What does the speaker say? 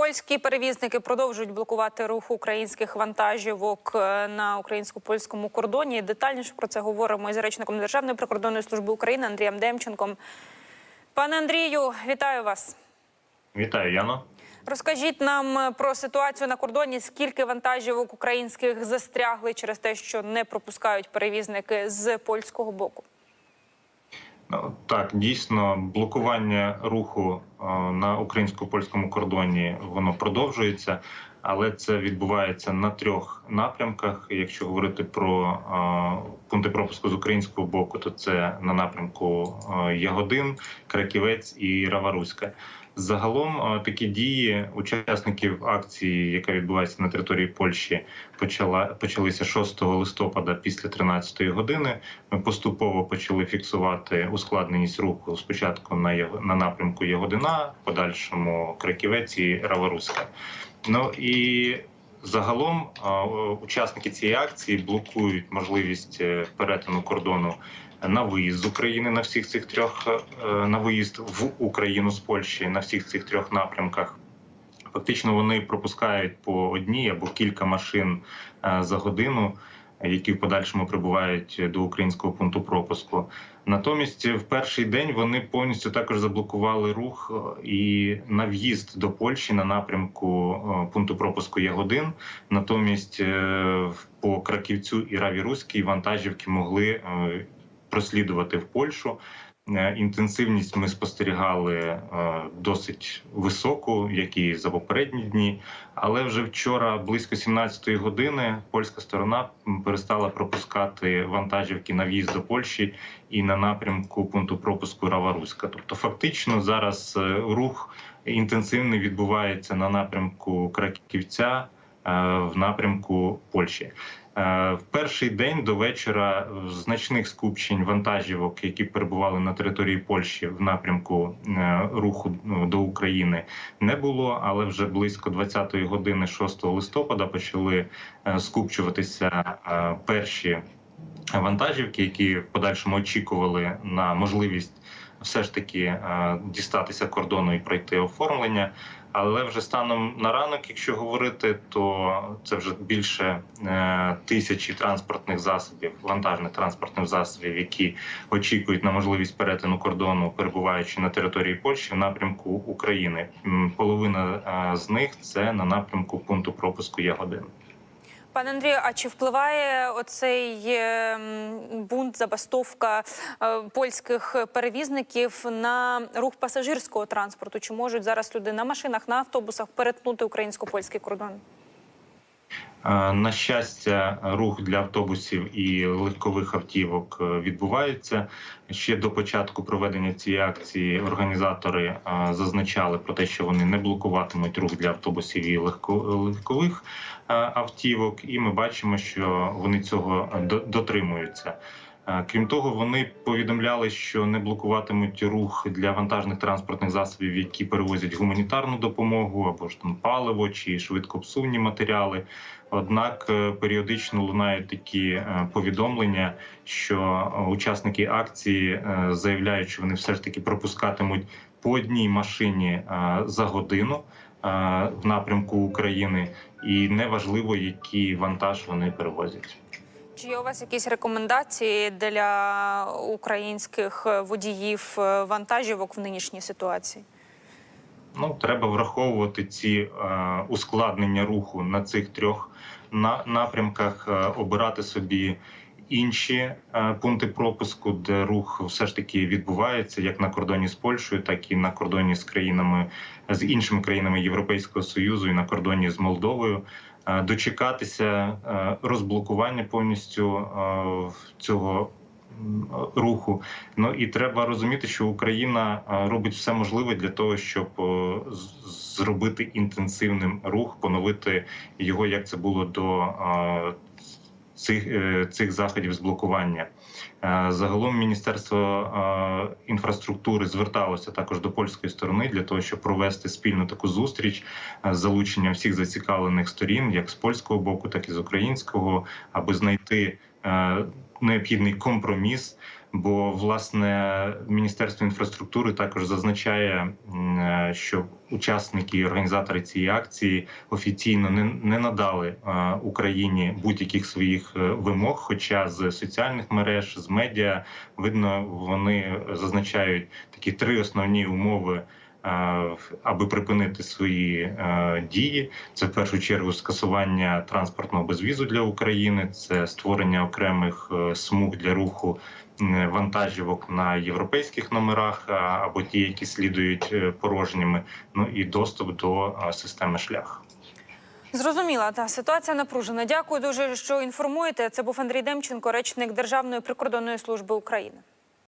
Польські перевізники продовжують блокувати рух українських вантажівок е, на українсько-польському кордоні. Детальніше про це говоримо із речником Державної прикордонної служби України Андрієм Демченком. Пане Андрію, вітаю вас. Вітаю, Яно. Розкажіть нам е, про ситуацію на кордоні. Скільки вантажівок українських застрягли через те, що не пропускають перевізники з польського боку? Так, дійсно, блокування руху е, на українсько-польському кордоні воно продовжується, але це відбувається на трьох напрямках. Якщо говорити про е, пункти пропуску з українського боку, то це на напрямку е, Ягодин, Краківець і Раваруська. Загалом такі дії учасників акції, яка відбувається на території Польщі, почала почалися 6 листопада після 13 години. Ми поступово почали фіксувати ускладненість руху спочатку на Яго- на напрямку Ягодина, подальшому Краківець і Раваруська. Ну і загалом учасники цієї акції блокують можливість е, перетину кордону на виїзд з України на всіх цих трьох е, на виїзд в Україну з Польщі на всіх цих трьох напрямках. Фактично вони пропускають по одній або кілька машин е, за годину, які в подальшому прибувають до українського пункту пропуску. Натомість в перший день вони повністю також заблокували рух е, і на в'їзд до Польщі на напрямку пункту пропуску Ягодин. Натомість по Краківцю і Раві Руській вантажівки могли прослідувати в Польщу. Е, Інтенсивність ми спостерігали е, досить високу, як і за попередні дні. Але вже вчора, близько 17-ї години, польська сторона перестала пропускати вантажівки на в'їзд до Польщі і на напрямку пункту пропуску Раваруська. Тобто, фактично, зараз е, рух інтенсивний відбувається на напрямку Краківця в напрямку Польщі. Е, В перший день до вечора значних скупчень вантажівок, які перебували на території Польщі в напрямку е, руху ну, до України, не було. Але вже близько 20-ї години 6 листопада почали е, скупчуватися перші вантажівки, які в подальшому очікували на можливість все ж таки е, дістатися кордону і пройти оформлення. Але вже станом на ранок, якщо говорити, то це вже більше е, тисячі транспортних засобів, вантажних транспортних засобів, які очікують на можливість перетину кордону, перебуваючи на території Польщі в напрямку України. Половина е, з них це на напрямку пункту пропуску Ягодин. Пане Андрію, а чи впливає оцей е, бунт, забастовка е, польських перевізників на рух пасажирського транспорту? Чи можуть зараз люди на машинах, на автобусах перетнути українсько-польський кордон? Е, На щастя, рух для автобусів і легкових автівок е, відбувається. Ще до початку проведення цієї акції організатори е, зазначали про те, що вони не блокуватимуть рух для автобусів і легко- легкових автівок, і ми бачимо, що вони цього до- дотримуються. Е, Крім того, вони повідомляли, що не блокуватимуть рух для вантажних транспортних засобів, які перевозять гуманітарну допомогу або ж там паливо чи швидкопсувні матеріали. Однак е, періодично лунають такі е, повідомлення, що учасники акції заявляють, що вони все ж таки пропускатимуть по одній машині за годину в напрямку України, і неважливо, який вантаж вони перевозять. Чи є у вас якісь рекомендації для українських е, водіїв е, вантажівок в нинішній ситуації? Ну, треба враховувати ці е, ускладнення руху на цих трьох на, напрямках, е, обирати собі інші е, пункти пропуску, де рух все ж таки відбувається, як на кордоні з Польщею, так і на кордоні з країнами з іншими країнами Європейського союзу і на кордоні з Молдовою. Е, дочекатися е, розблокування повністю цього руху. Ну і треба розуміти, що Україна робить все можливе для того, щоб зробити інтенсивним рух, поновити його, як це було до цих, е, цих заходів з блокування. Е, Загалом Міністерство е, інфраструктури зверталося також до польської сторони для того, щоб провести спільну таку зустріч з залученням всіх зацікавлених сторін, як з польського боку, так і з українського, аби знайти необхідний компроміс Бо власне Міністерство інфраструктури також зазначає, е, що учасники і організатори цієї акції офіційно не, не надали е, Україні будь-яких своїх е, вимог. Хоча з соціальних мереж, з медіа видно, вони зазначають такі три основні умови. Е, Аби припинити свої е, дії, це в першу чергу скасування транспортного безвізу для України, це створення окремих е, смуг для руху вантажівок на європейських номерах або ті, які слідують порожніми. Ну і доступ до системи шлях. Зрозуміла, та ситуація напружена. Дякую дуже, що інформуєте. Це був Андрій Демченко, речник Державної прикордонної служби України.